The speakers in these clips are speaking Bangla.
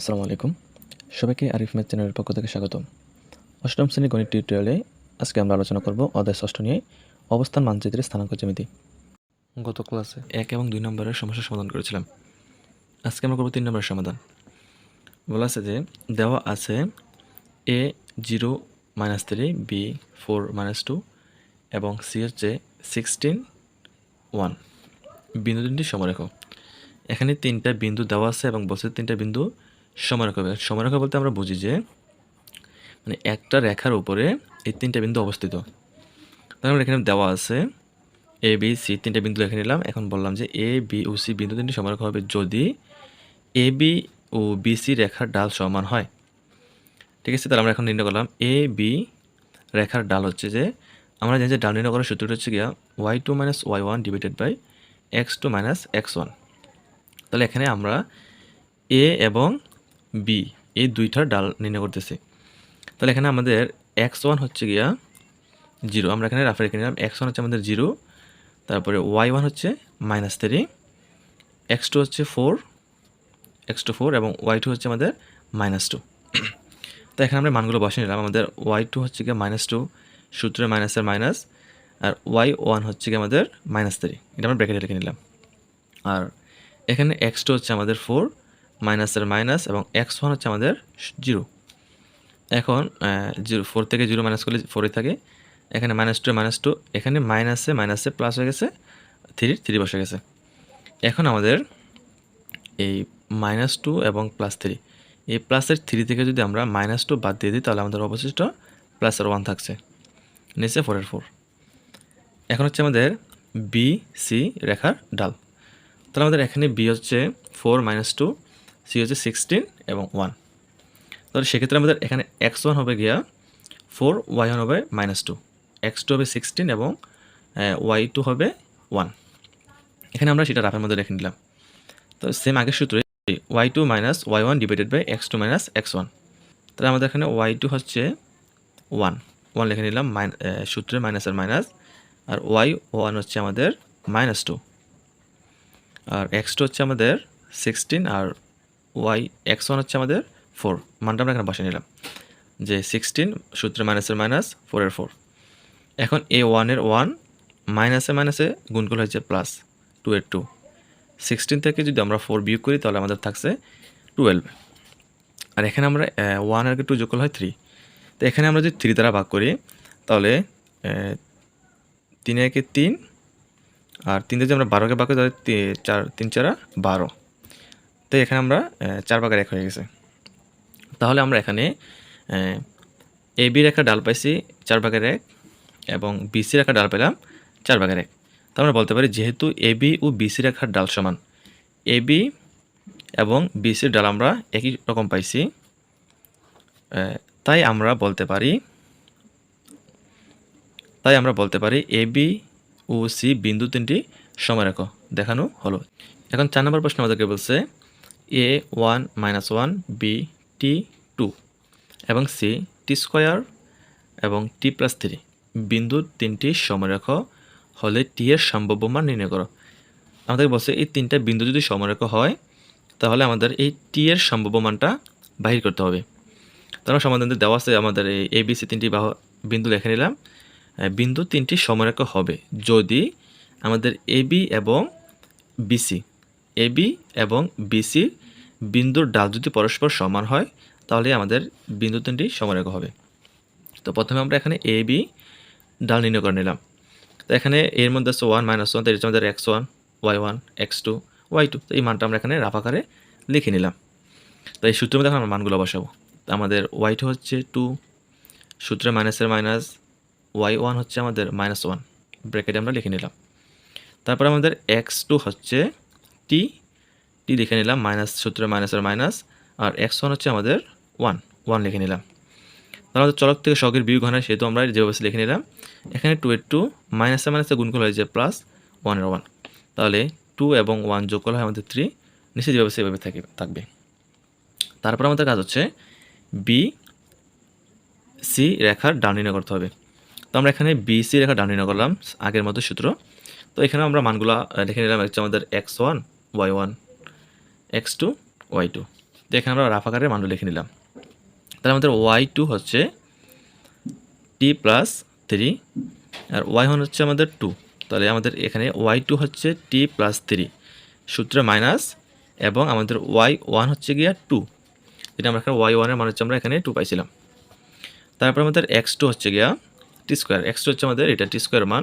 আসসালামু আলাইকুম। সবাইকে আরিফ ম্যাথ চ্যানেলের পক্ষ থেকে স্বাগতম। অষ্টম শ্রেণি গণিত টিউটোরিয়ালে আজকে আমরা আলোচনা করব অধ্যায় ষষ্ঠ নিয়ে অবস্থান মানচিত্রের স্থানাঙ্ক জ্যামিতি। গত ক্লাসে এক এবং দুই নম্বরের সমস্যার সমাধান করেছিলাম। আজকে আমরা করব তিন নম্বরের সমাধান। বলা আছে যে দেওয়া আছে A zero minus three B four minus two এবং সি হচ্ছে সিক্সটিন ওয়ান বিন্দু তিনটি সমরেখ এখানে তিনটা বিন্দু দেওয়া আছে এবং বছর তিনটা বিন্দু সমরেখ সমরেখ বলতে আমরা বুঝি যে মানে একটা রেখার উপরে এই তিনটা বিন্দু অবস্থিত। তাহলে আমরা এখানে দেওয়া আছে এ বি সি তিনটা বিন্দু লিখে নিলাম। এখন বললাম যে এ বি ও সি বিন্দু তিনটি সমরেখ হবে যদি এ বি ও বি সি রেখার ডাল সমান হয়। ঠিক আছে, তাহলে আমরা এখন নির্ণয় করলাম এ বি রেখার ডাল হচ্ছে যে, আমরা জানি যে ডাল নির্ণয় করার সূত্রটা হচ্ছে গিয়া Y two minus Y one divided by X two minus X one তাহলে এখানে আমরা এ এবং বি, এই দুইটার ডাল নির্ণয় করতেছি। তাহলে এখানে আমাদের এক্স ওয়ান হচ্ছে গিয়া জিরো। আমরা এখানে রাফে রেখে নিলাম। এক্স ওয়ান হচ্ছে আমাদের জিরো। তারপরে ওয়াই ওয়ান হচ্ছে মাইনাস থ্রি। এক্স টু হচ্ছে ফোর। এক্স টু ফোর এবং ওয়াই টু হচ্ছে আমাদের মাইনাস টু। তো এখানে আমরা মানগুলো বসে নিলাম। আমাদের ওয়াই টু হচ্ছে গিয়ে মাইনাস টু, সূত্রে মাইনাসের মাইনাস। আর ওয়াই ওয়ান হচ্ছে গিয়ে আমাদের মাইনাস থ্রি। এটা আমরা ব্র্যাকেটে লিখে নিলাম। আর এখানে এক্স টু হচ্ছে আমাদের ফোর। মাইনাসের মাইনাস এবং এক্স ওয়ান হচ্ছে আমাদের জিরো। এখন জিরো, ফোর থেকে জিরো মাইনাস করলে ফোরে থাকে। এখানে মাইনাস টু মাইনাস টু, এখানে মাইনাসে মাইনাসে প্লাস হয়ে গেছে থ্রি থ্রি বসে গেছে। এখন আমাদের এই মাইনাস টু এবং প্লাস থ্রি, এই প্লাসের থ্রি থেকে যদি আমরা মাইনাস টু বাদ দিয়ে দিই, তাহলে আমাদের অবশিষ্ট প্লাসের ওয়ান থাকছে, নিচে ফোরের ফোর। এখন হচ্ছে আমাদের বি সি রেখার ডাল। তাহলে আমাদের এখানে বি হচ্ছে ফোর মাইনাস টু সি হচ্ছে সিক্সটিন এবং ওয়ান তাহলে সেক্ষেত্রে আমাদের এখানে এক্স ওয়ান হবে গিয়া ফোর ওয়াই ওয়ান হবে মাইনাস টু এক্স টু হবে সিক্সটিন এবং ওয়াই টু হবে ওয়ান এখানে আমরা সেটা রাফের মধ্যে রেখে নিলাম। তো সেম আগের সূত্রে Y two minus Y one divided by X two minus X one তাহলে আমাদের এখানে ওয়াই টু হচ্ছে ওয়ান ওয়ান লিখে নিলাম মাইন সূত্রে মাইনাসের মাইনাস আর ওয়াই ওয়ান হচ্ছে আমাদের মাইনাস টু আর এক্স টু হচ্ছে আমাদের সিক্সটিন আর ওয়াই এক্স ওয়ান হচ্ছে আমাদের ফোর মানটা আমরা এখানে বসে নিলাম। যে সিক্সটিন সূত্রে মাইনাসের মাইনাস ফোরের ফোর এখন এ ওয়ানের ওয়ান মাইনাসে মাইনাসে গুণ করলে প্লাস টু এর টু সিক্সটিন থেকে যদি আমরা ফোর বিয়োগ করি, তাহলে আমাদের থাকছে টুয়েলভ আর এখানে আমরা ওয়ান আর টু যোগ করলে হয় থ্রি তো এখানে আমরা যদি থ্রি দ্বারা ভাগ করি, তাহলে তিন একে তিন, আর তিন যদি আমরা বারোকে ভাগ করি, তাহলে চার, তিন চারা বারো। তো এখানে আমরা চার ভাগের এক হয়ে গেছে। তাহলে আমরা এখানে, এ বির একটা ডাল পাইছি চার ভাগের এক এবং বিসির একটা ডাল পেলাম চার ভাগের এক। তো আমরা বলতে পারি যেহেতু এ, বি ও বিসির রেখার ডাল সমান, এ, বি এবং বিসির ডাল আমরা একই রকম পাইছি তাই আমরা বলতে পারি, তাই আমরা বলতে পারি এ, বি ও সি বিন্দু তিনটি সমরেখ। দেখানো হলো। এখন চার নম্বর প্রশ্ন আমাদেরকে বলছে A one minus one B T two এবং সি টি স্কোয়ার এবং টি প্লাস থ্রি বিন্দুর তিনটি সমরেখ হলে টি এর সম্ভাব্য মান নির্ণয় করো। আমাদের বলছে এই তিনটা বিন্দু যদি সমরেখ হয়, তাহলে আমাদের এই টি এর সম্ভাব্য মানটা বাহির করতে হবে। তারা সমাধান দেওয়া আছে আমাদের এই এ বি সি তিনটি বিন্দু লিখে নিলাম। বিন্দু তিনটি সমরেখ হবে যদি আমাদের এ বি এবং বিসি এ বি এবং বিসি বিন্দুর ডাল যদি পরস্পর সমান হয়, তাহলে আমাদের বিন্দু তিনটি সমরেখ হবে। তো প্রথমে আমরা এখানে এ বি ডাল নির্ণয় করে নিলাম। তো এখানে এর মধ্যে আছে ওয়ান মাইনাস ওয়ান তো এর আমাদের X one Y one X two Y two তো এই মানটা আমরা এখানে রাফ আকারে লিখে নিলাম। তো এই সূত্রের মধ্যে আমরা মানগুলো বসাবো। তো আমাদের ওয়াই টু হচ্ছে টু সূত্রে মাইনাসের মাইনাস ওয়াই ওয়ান হচ্ছে আমাদের মাইনাস ওয়ান ব্র্যাকেটে আমরা লিখে নিলাম। তারপর আমাদের এক্স টু হচ্ছে টি টি লিখে নিলাম, মাইনাস সূত্রে মাইনাসের মাইনাস, আর এক্স ওয়ান হচ্ছে আমাদের ওয়ান ওয়ান লিখে নিলাম। তাহলে আমাদের চলক থেকে শখের বিয়োগ হয় সেহেতু আমরা যেভাবে লিখে নিলাম। এখানে টু এর টু মাইনাসে মাইনাসে গুণ করলে হয়েছে প্লাস ওয়ানের ওয়ান তাহলে টু এবং ওয়ান যোগ করলে হয় আমাদের থ্রি নিচে যেভাবে সেভাবে থাকে, থাকবে। তারপর আমাদের কাজ হচ্ছে বি সি রেখার ডান নির্ণয় করতে হবে। তো আমরা এখানে বি সি রেখা ডান নির্ণয় করলাম, আগের মতো সূত্র। তো এখানে আমরা মানগুলো লিখে নিলাম হচ্ছে আমাদের X one Y one X two Y two তো এখানে আমরা রাফ আকারের মানটা লিখে নিলাম। তাহলে আমাদের ওয়াই টু হচ্ছে টি প্লাস থ্রি আর ওয়াই ওয়ান হচ্ছে আমাদের টু তাহলে আমাদের এখানে ওয়াই টু হচ্ছে টি প্লাস থ্রি সূত্রে মাইনাস এবং আমাদের ওয়াই ওয়ান হচ্ছে গিয়া টু এটা আমরা এখানে ওয়াই ওয়ানের মান হচ্ছে আমরা এখানে টু পাইছিলাম। তারপর আমাদের এক্স টু হচ্ছে গিয়া টি স্কোয়ার এক্স টু হচ্ছে আমাদের এটা টি স্কোয়ার মান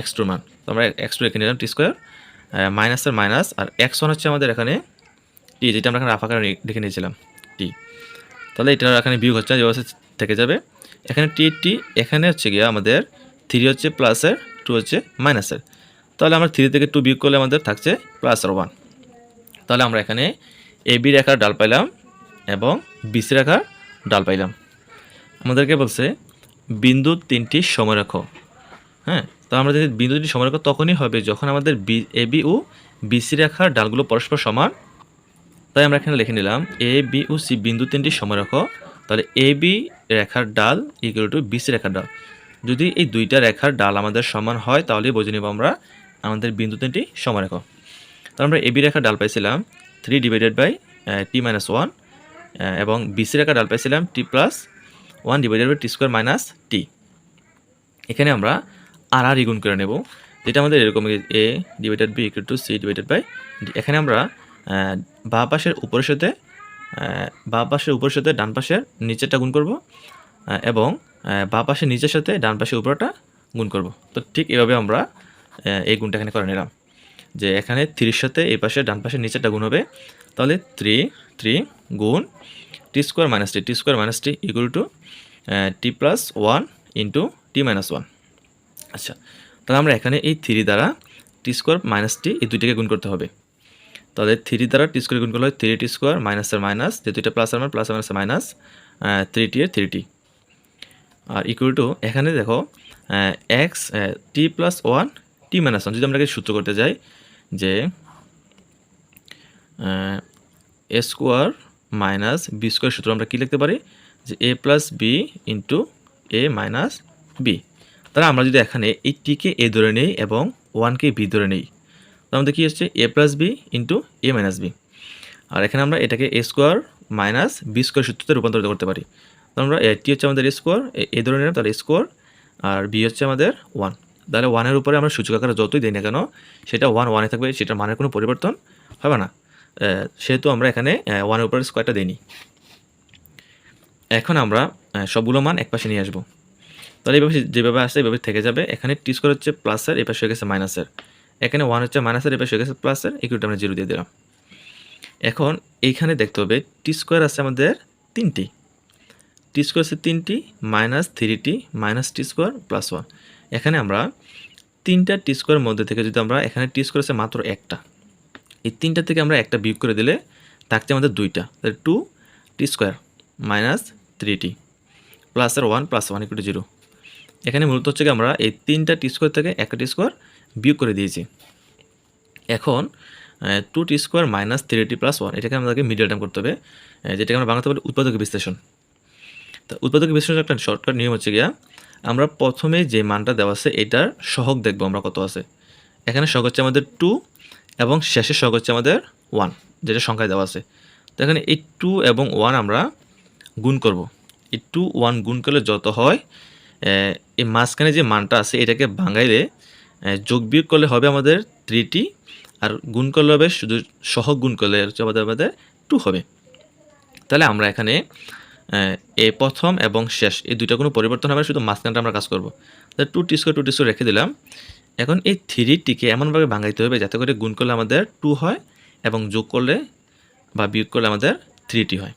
এক্স টুর মান। তো আমরা এক্স টু রেখে নিলাম টি স্কোয়ার মাইনাসের মাইনাস আর এক্স ওয়ান হচ্ছে আমাদের এখানে টি যেটা আমরা এখানে রাফ আকারে লিখে নিয়েছিলাম টি তাহলে এটা এখানে বিয়োগ হচ্ছে যে থেকে যাবে। এখানে টি টি এখানে হচ্ছে গিয়ে আমাদের থ্রি হচ্ছে প্লাসের টু হচ্ছে মাইনাসের তাহলে আমরা থ্রি থেকে টু বিয়োগ করলে আমাদের থাকছে প্লাস আর ওয়ান তাহলে আমরা এখানে এ বি রেখার ডাল পাইলাম এবং বিসি রেখার ডাল পাইলাম। আমাদেরকে বলছে, বিন্দু তিনটি সমরেখ। হ্যাঁ তো আমরা যদি বিন্দু তিনটি তখনই হবে যখন আমাদের বি এ বি ও বিসি রেখার ডালগুলো পরস্পর সমান তাই আমরা এখানে লিখে নিলাম এ বি ও সি বিন্দু তিনটি সমরেখ তাহলে এ বি রেখার ডাল ইকুয়াল টু বিসি রেখার ডাল। যদি এই দুইটা রেখার ডাল আমাদের সমান হয়, তাহলেই বুঝে নেব আমরা আমাদের বিন্দু তিনটি সমরেখ তাহলে আমরা এবি রেখার ডাল পাইছিলাম three divided by T minus one এবং বিসি রেখার ডাল পাইছিলাম T plus one divided by T square minus T এখানে আমরা আর আর গুণ করে নেব। যেটা আমাদের এরকম A divided B equal to C divided by এখানে আমরা বাঁ পাশের উপরের সাথে বাঁ পাশের উপরের সাথে ডান পাশের নিচেরটা গুণ করব এবং বাঁ পাশের নিচের সাথে ডান পাশের উপরটা গুণ করব। তো ঠিক এভাবে আমরা এই গুণটা এখানে করে নিলাম। যে এখানে থ্রির সাথে এই পাশে ডান পাশের নিচেরটা গুণ হবে। তাহলে থ্রি থ্রি গুণ T square minus T. T square minus T equal to T plus one into T minus one. আচ্ছা তাহলে আমরা এখানে এই থ্রি দ্বারা টি স্কোয়ার মাইনাস টি এই দুইটাকে গুণ করতে হবে। তাহলে থ্রি দ্বারা টি স্কোয়ার গুণ করলে হয় থ্রি টি স্কোয়ার মাইনাসের মাইনাস যেহেতু এটা প্লাস আর প্লাস মাইনাসের মাইনাস থ্রি টি এর থ্রি টি আর ইকুয়াল টু এখানে দেখো X T plus one T minus one যদি আমরা সূত্র করতে যাই, যে A square minus B square সূত্র আমরা কী লিখতে পারি? যে A plus B into A minus B তাহলে আমরা যদি এখানে এই টিকে এ ধরে নেই এবং ওয়ানকে বি ধরে নেই আমাদের কী হচ্ছে A plus B into A minus B আর এখানে আমরা এটাকে A square minus B square সূত্রতে রূপান্তরিত করতে পারি। তো আমরা টি হচ্ছে আমাদের এ স্কোয়ার এ ধরে নিলাম, তাহলে স্কোয়ার আর বি হচ্ছে আমাদের ওয়ান তাহলে ওয়ানের উপরে আমরা সূচক আকারে যতই দিই না কেন, সেটা ওয়ান ওয়ানে থাকবে, সেটার মানের কোনো পরিবর্তন হবে না। সেহেতু আমরা এখানে ওয়ানের উপরে স্কোয়ারটা দিইনি। এখন আমরা সবগুলো মান একপাশে নিয়ে আসব। তাহলে এইভাবে যেভাবে আসছে এইভাবে থেকে যাবে। এখানে টি স্কোয়ার হচ্ছে প্লাসের পাশে হয়ে গেছে মাইনাসের এখানে ওয়ান হচ্ছে মাইনাসের এপাশে হয়ে গেছে প্লাসের ইকুইটি আমরা জিরো দিয়ে দিলাম। এখন এইখানে দেখতে হবে টি স্কোয়ার আছে আমাদের তিনটি। টি স্কোয়ার আছে তিনটি minus three T minus T square plus one এখানে আমরা তিনটা টি স্কোয়ারের মধ্যে থেকে যদি আমরা, এখানে টি স্কোয়ার আছে মাত্র একটা। এই তিনটা থেকে আমরা একটা বিয়োগ করে দিলে থাকছে আমাদের দুইটা। তাহলে two T square minus three T প্লাসের one plus one equal zero এখানে মূলত হচ্ছে কি আমরা এই তিনটা টি স্কোয়ার থেকে একটা টি স্কোয়ার বিয়োগ করে দিয়েছি। এখন two T square minus three T plus one এটাকে আমাদেরকে মিডিয়াল টার্ম করতে হবে যেটাকে আমরা বাংলাতে বলি উৎপাদক বিশ্লেষণ। তো উৎপাদক বিশ্লেষণের একটা শর্টকাট নিয়ম হচ্ছে গিয়া, আমরা প্রথমে যে মানটা দেওয়া আছে, এটার সহগ দেখব আমরা কত আছে। এখানে সহগ হচ্ছে আমাদের টু এবং শেষের সহগ হচ্ছে আমাদের ওয়ান যেটা সংখ্যায় দেওয়া আছে। তো এখানে এই টু এবং ওয়ান আমরা গুণ করব। এই টু ওয়ান গুণ করলে যত হয় এই মাঝখানে যে মানটা আছে, এটাকে ভাঙাইলে যোগ বিয়োগ করলে হবে আমাদের থ্রিটি আর গুণ করলে হবে শুধু সহগ গুণ করলে হচ্ছে আমাদের আমাদের টু হবে। তাহলে আমরা এখানে, এ প্রথম এবং শেষ, এই দুইটা কোনো পরিবর্তন হবে শুধু মাঝখানটা আমরা কাজ করব। তাহলে two T square two T square রেখে দিলাম। এখন এই থ্রিটিকে এমনভাবে ভাঙাইতে হবে যাতে করে গুণ করলে আমাদের টু হয় এবং যোগ করলে বা বিয়োগ করলে আমাদের থ্রিটি হয়।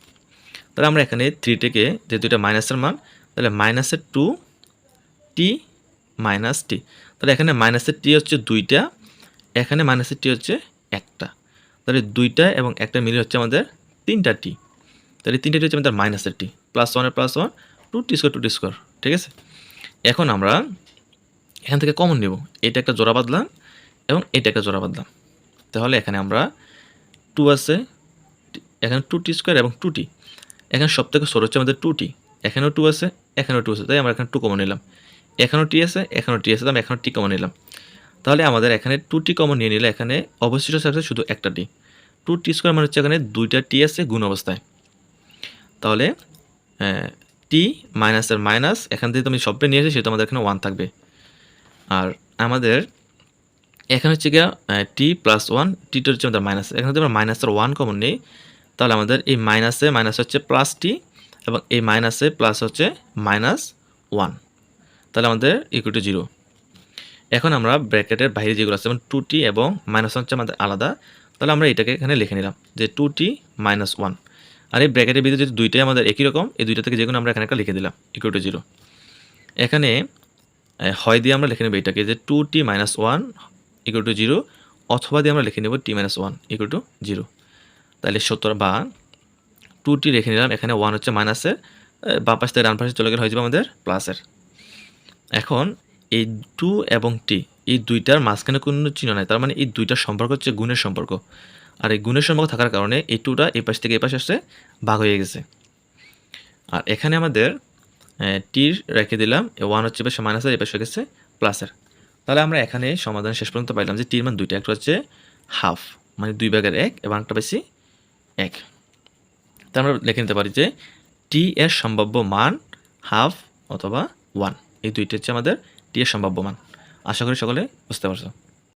তাহলে আমরা এখানে থ্রিটিকে যেহেতু এটা মাইনাসের মান, তাহলে মাইনাসের টু টি মাইনাস টি তাহলে এখানে মাইনাসের টি হচ্ছে দুইটা, এখানে মাইনাসের টি হচ্ছে একটা। তাহলে দুইটা এবং একটা মিলে হচ্ছে আমাদের তিনটা টি তাহলে তিনটা টি হচ্ছে আমাদের মাইনাসের টি প্লাস ওয়ানের plus one two T square two T square ঠিক আছে? এখন আমরা এখান থেকে কমন নেব। এটা একটা জোড়া বাঁধলাম এবং এটা একটা জোড়া বাঁধলাম তাহলে এখানে আমরা টু আছে, এখানে টু টি স্কোয়ার এবং টু টি এখানে সব থেকে ছোটো হচ্ছে আমাদের টু টি এখানেও টু আছে, এখানেও টু আছে, তাই আমরা এখানে টু কমন নিলাম। এখানেও টি আছে, এখানেও টি আছে তাই আমরা এখানেও টি কমন নিলাম। তাহলে আমাদের এখানে টু টি কমন নিয়ে নিলে এখানে অবশিষ্ট থাকছে শুধু একটা টি টু টি স্কোয়ার মানে হচ্ছে এখানে দুইটা টি আছে গুণ অবস্থায়। তাহলে টি মাইনাসের মাইনাস এখান থেকে তুমি সবটা নিয়ে এসে সেটা আমাদের এখানে ওয়ান থাকবে। আর আমাদের এখানে হচ্ছে গিয়ে টি প্লাস ওয়ান টিটা হচ্ছে আমাদের মাইনাস এখানে যদি আমরা মাইনাসের ওয়ান কমন নেই, তাহলে আমাদের এই মাইনাসে মাইনাস হচ্ছে প্লাস টি এবং এই মাইনাসে প্লাস হচ্ছে মাইনাস ওয়ান তাহলে আমাদের ইকুয়াল টু জিরো এখন আমরা ব্র্যাকেটের বাইরে যেগুলো আছে, যেমন টু টি এবং মাইনাস ওয়ান হচ্ছে আমাদের আলাদা, তাহলে আমরা এটাকে এখানে লিখে নিলাম যে টু টি মাইনাস ওয়ান আর এই ব্র্যাকেটের ভিতরে যদি দুইটাই আমাদের একই রকম, এই দুইটা থেকে যেগুলো আমরা এখানে একটা লিখে দিলাম ইকুয়াল টু জিরো এখানে হয় দিয়ে আমরা লিখে নেব এটাকে যে two T minus one equal to zero অথবা দিয়ে আমরা লিখে নেব T minus one equal to zero তাহলে সত্তর বা টু টি রেখে নিলাম, এখানে ওয়ান হচ্ছে মাইনাসের বা পাশ থেকে ডান পাশে চলে গেলে হয়ে যাবে আমাদের প্লাসের এখন এই টু এবং টি, এই দুইটার মাঝখানে কোনো চিহ্ন নাই। তার মানে এই দুইটার সম্পর্ক হচ্ছে গুণের সম্পর্ক। আর এই গুণের সম্পর্ক থাকার কারণে এই টুটা এই পাশ থেকে এই পাশে আসছে, ভাগ হয়ে গেছে। আর এখানে আমাদের টির রেখে দিলাম ওয়ান হচ্ছে পাশে মাইনাসের এই পাশে গেছে প্লাসের তাহলে আমরা এখানে সমাধান শেষ পর্যন্ত পাইলাম যে টির মান দুইটা, একটা হচ্ছে হাফ মানে দুই ভাগের এক, এবং একটা বেশি এক। তা আমরা লিখে নিতে পারি যে টি এর সম্ভাব্য মান হাফ অথবা ওয়ান এই দুইটি হচ্ছে আমাদের টি এর সম্ভাব্য মান আশা করি সকলে বুঝতে পারছ।